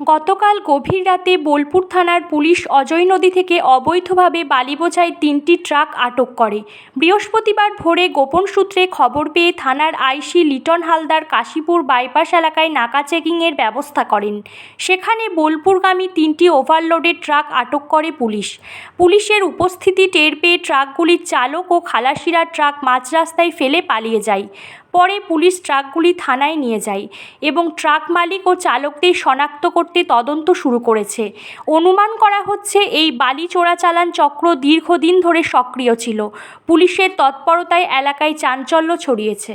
গতকাল গভীর রাতে বোলপুর থানার পুলিশ অজয় নদী থেকে অবৈধভাবে বালি বোঝাই তিনটি ট্রাক আটক করে। বৃহস্পতিবার ভোরে গোপন সূত্রে খবর পেয়ে থানার আইসি লিটন হালদার কাশীপুর বাইপাস এলাকায় নাকা চেকিংয়ের ব্যবস্থা করেন। সেখানে বোলপুরগামী তিনটি ওভারলোডেড ট্রাক আটক করে পুলিশ। পুলিশের উপস্থিতি টের পেয়ে ট্রাকগুলির চালক ও খালাসিরা ট্রাক মাঝ রাস্তায় ফেলে পালিয়ে যায়। পরে পুলিশ ট্রাকগুলি থানায় নিয়ে যায় এবং ট্রাক মালিক ও চালকদের শনাক্ত করতে তদন্ত শুরু করেছে। অনুমান করা হচ্ছে এই বালি চোরাচালান চক্র দীর্ঘদিন ধরে সক্রিয় ছিল। পুলিশের তৎপরতায় এলাকায় চাঞ্চল্য ছড়িয়েছে।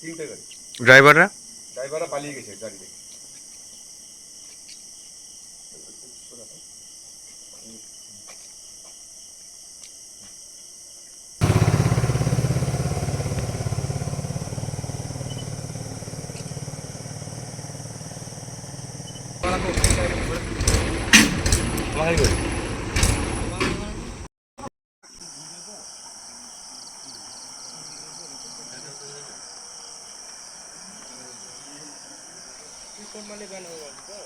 তিনটে গাড়ি। ড্রাইভাররা? ড্রাইভাররা পালিয়ে গেছে গাড়িতে। থেকে আমাদের কোন মানে বানাবো তো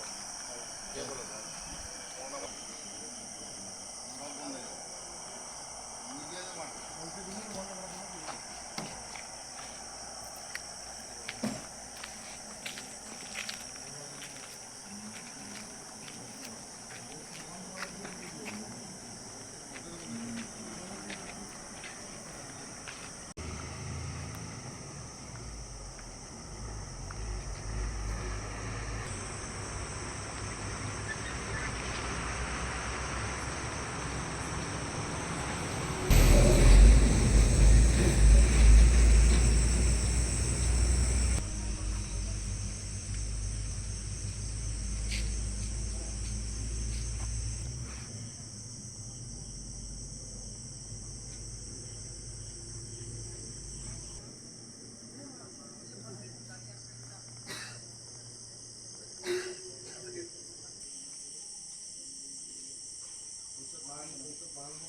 ಬಾಂಗ್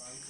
ಬಾಂಗ್